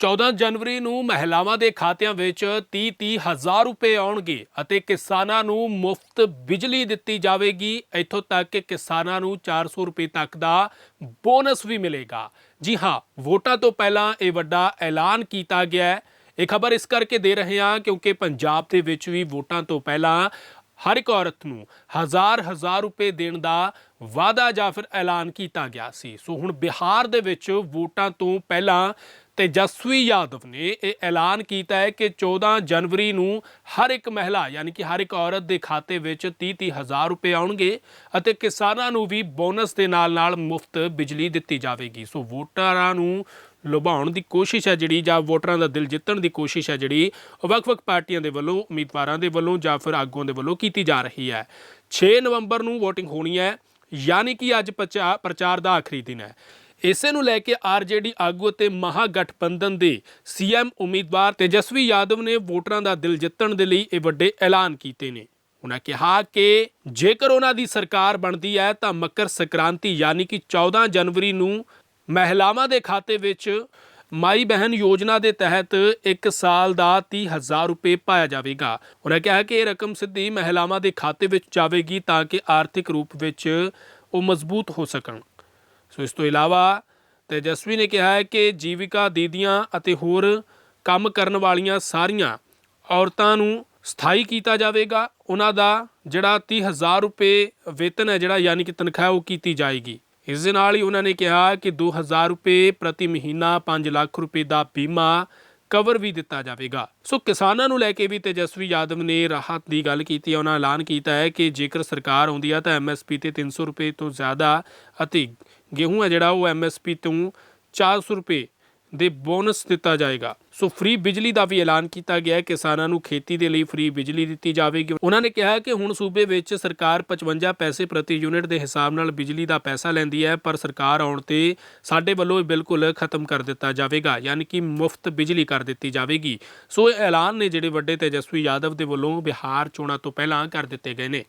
14 ਜਨਵਰੀ ਨੂੰ ਮਹਿਲਾਵਾਂ ਦੇ ਖਾਤਿਆਂ ਵਿੱਚ 30-30 ਹਜ਼ਾਰ ਰੁਪਏ ਆਉਣਗੇ ਅਤੇ ਕਿਸਾਨਾਂ ਨੂੰ ਮੁਫਤ ਬਿਜਲੀ ਦਿੱਤੀ ਜਾਵੇਗੀ। ਇੱਥੋਂ ਤੱਕ ਕਿ ਕਿਸਾਨਾਂ ਨੂੰ 400 ਰੁਪਏ ਤੱਕ ਦਾ ਬੋਨਸ ਵੀ ਮਿਲੇਗਾ। ਜੀ ਹਾਂ, ਵੋਟਾਂ ਤੋਂ ਪਹਿਲਾਂ ਇਹ ਵੱਡਾ ਐਲਾਨ ਕੀਤਾ ਗਿਆ ਹੈ। ਇਹ ਖਬਰ ਇਸ ਕਰਕੇ ਦੇ ਰਹੇ ਹਾਂ ਕਿਉਂਕਿ ਪੰਜਾਬ ਦੇ ਵਿੱਚ ਵੀ ਵੋਟਾਂ ਤੋਂ ਪਹਿਲਾਂ ਹਰ ਇੱਕ ਔਰਤ ਨੂੰ ਹਜ਼ਾਰ ਹਜ਼ਾਰ ਰੁਪਏ ਦੇਣ ਦਾ ਵਾਅਦਾ ਜਾਂ ਫਿਰ ਐਲਾਨ ਕੀਤਾ ਗਿਆ ਸੀ। ਸੋ ਹੁਣ ਬਿਹਾਰ ਦੇ ਵਿੱਚ ਵੋਟਾਂ ਤੋਂ ਪਹਿਲਾਂ ਤੇਜਸਵੀ ਯਾਦਵ ਨੇ ਇਹ ਐਲਾਨ ਕੀਤਾ ਹੈ ਕਿ 14 ਜਨਵਰੀ ਨੂੰ ਹਰ ਇੱਕ ਮਹਿਲਾ, ਯਾਨੀ ਕਿ ਹਰ ਇੱਕ ਔਰਤ ਦੇ ਖਾਤੇ ਵਿੱਚ 30-30 ਹਜ਼ਾਰ ਰੁਪਏ ਆਉਣਗੇ ਅਤੇ ਕਿਸਾਨਾਂ ਨੂੰ ਵੀ ਬੋਨਸ ਦੇ ਨਾਲ-ਨਾਲ ਮੁਫਤ ਬਿਜਲੀ ਦਿੱਤੀ ਜਾਵੇਗੀ। ਸੋ ਵੋਟਰਾਂ ਨੂੰ ਲੁਭਾਉਣ ਦੀ ਕੋਸ਼ਿਸ਼ ਹੈ ਜਿਹੜੀ ਜਾਂ ਵੋਟਰਾਂ ਦਾ ਦਿਲ ਜਿੱਤਣ ਦੀ ਕੋਸ਼ਿਸ਼ ਹੈ ਜਿਹੜੀ ਵੱਖ-ਵੱਖ ਪਾਰਟੀਆਂ ਦੇ ਵੱਲੋਂ, ਉਮੀਦਵਾਰਾਂ ਦੇ ਵੱਲੋਂ ਜਾਂ ਫਿਰ ਆਗੂਆਂ ਦੇ ਵੱਲੋਂ ਕੀਤੀ ਜਾ ਰਹੀ ਹੈ। 6 ਨਵੰਬਰ ਨੂੰ VOTING ਹੋਣੀ ਹੈ, ਯਾਨੀ ਕਿ ਅੱਜ ਪ੍ਰਚਾ- ਪ੍ਰਚਾਰ ਦਾ ਆਖਰੀ ਦਿਨ ਹੈ। ਇਸੇ ਨੂੰ ਲੈ ਕੇ ਆਰਜੇਡੀ ਆਗੂ ਅਤੇ ਮਹਾਗਠਬੰਧਨ ਦੇ ਸੀਐਮ ਉਮੀਦਵਾਰ ਤੇਜਸਵੀ ਯਾਦਵ ਨੇ ਵੋਟਰਾਂ ਦਾ ਦਿਲ ਜਿੱਤਣ ਦੇ ਲਈ ਇਹ ਵੱਡੇ ਐਲਾਨ ਕੀਤੇ ਨੇ। ਉਹਨਾਂ ਕਿਹਾ ਕਿ ਜੇਕਰ ਉਹਨਾਂ ਦੀ ਸਰਕਾਰ ਬਣਦੀ ਹੈ ਤਾਂ ਮਕਰ ਸੰਕ੍ਰਾਂਤੀ ਯਾਨੀ ਕਿ 14 ਜਨਵਰੀ ਨੂੰ ਮਹਿਲਾਵਾਂ ਦੇ ਖਾਤੇ ਵਿੱਚ ਮਾਈ ਬਹਿਨ ਯੋਜਨਾ ਦੇ ਤਹਿਤ 1 ਸਾਲ ਦਾ 30000 ਰੁਪਏ ਪਾਇਆ ਜਾਵੇਗਾ। ਉਹਨਾਂ ਕਿਹਾ ਕਿ ਇਹ ਰਕਮ ਸਿੱਧੀ ਮਹਿਲਾਵਾਂ ਦੇ ਖਾਤੇ ਵਿੱਚ ਜਾਵੇਗੀ ਤਾਂ ਕਿ ਆਰਥਿਕ ਰੂਪ ਵਿੱਚ ਉਹ ਮਜ਼ਬੂਤ ਹੋ ਸਕਣ। ਸੋ ਇਸ ਤੋਂ ਇਲਾਵਾ ਤੇਜਸਵੀ ਨੇ ਕਿਹਾ ਹੈ ਕਿ ਜੀਵਿਕਾ ਦੀਦੀਆਂ ਅਤੇ ਹੋਰ ਕੰਮ ਕਰਨ ਵਾਲੀਆਂ ਸਾਰੀਆਂ ਔਰਤਾਂ ਨੂੰ ਸਥਾਈ ਕੀਤਾ ਜਾਵੇਗਾ। ਉਹਨਾਂ ਦਾ ਜਿਹੜਾ 30000 ਰੁਪਏ ਵੇਤਨ ਹੈ, ਜਿਹੜਾ ਯਾਨੀ ਕਿ ਤਨਖਾਹ, ਉਹ ਕੀਤੀ ਜਾਏਗੀ। ਇਸ ਦੇ ਨਾਲ ਹੀ ਉਹਨਾਂ ਨੇ ਕਿਹਾ ਕਿ 2000 ਰੁਪਏ ਪ੍ਰਤੀ ਮਹੀਨਾ 5 ਲੱਖ ਰੁਪਏ ਦਾ ਬੀਮਾ ਕਵਰ ਵੀ ਦਿੱਤਾ ਜਾਵੇਗਾ। ਸੋ ਕਿਸਾਨਾਂ ਨੂੰ ਲੈ ਕੇ ਵੀ ਤੇਜਸਵੀ ਯਾਦਵ ਨੇ ਰਾਹਤ ਦੀ ਗੱਲ ਕੀਤੀ ਹੈ। ਉਹਨਾਂ ਐਲਾਨ ਕੀਤਾ ਹੈ ਕਿ ਜੇਕਰ ਸਰਕਾਰ ਆਉਂਦੀ ਹੈ ਤਾਂ ਐਮਐਸਪੀ ਤੇ 300 ਰੁਪਏ ਤੋਂ ਜ਼ਿਆਦਾ ਅਤੇ ਗੇਹੂੰ ਹੈ ਜਿਹੜਾ ਉਹ ਐਮਐਸਪੀ ਤੋਂ 400 ਰੁਪਏ ਦੇ ਬੋਨਸ ਦਿੱਤਾ ਜਾਏਗਾ। ਸੋ ਫ੍ਰੀ ਬਿਜਲੀ ਦਾ ਵੀ ਐਲਾਨ ਕੀਤਾ ਗਿਆ ਹੈ। ਕਿਸਾਨਾਂ ਨੂੰ ਖੇਤੀ ਦੇ ਲਈ ਫ੍ਰੀ ਬਿਜਲੀ ਦਿੱਤੀ ਜਾਵੇਗੀ। ਉਹਨਾਂ ਨੇ ਕਿਹਾ ਕਿ ਹੁਣ ਸੂਬੇ ਵਿੱਚ ਸਰਕਾਰ 55 ਪੈਸੇ ਪ੍ਰਤੀ ਯੂਨਿਟ ਦੇ ਹਿਸਾਬ ਨਾਲ ਬਿਜਲੀ ਦਾ ਪੈਸਾ ਲੈਂਦੀ ਹੈ, ਪਰ ਸਰਕਾਰ ਆਉਣ ਤੇ ਸਾਡੇ ਵੱਲੋਂ ਇਹ ਬਿਲਕੁਲ ਖਤਮ ਕਰ ਦਿੱਤਾ ਜਾਵੇਗਾ, ਯਾਨੀ ਕਿ ਮੁਫਤ ਬਿਜਲੀ ਕਰ ਦਿੱਤੀ ਜਾਵੇਗੀ। ਸੋ ਇਹ ਐਲਾਨ ਨੇ ਜਿਹੜੇ ਵੱਡੇ ਤੇਜਸਵੀ ਯਾਦਵ ਦੇ ਵੱਲੋਂ ਬਿਹਾਰ ਚੋਣਾਂ ਤੋਂ ਪਹਿਲਾਂ ਕਰ ਦਿੱਤੇ ਗਏ ਨੇ।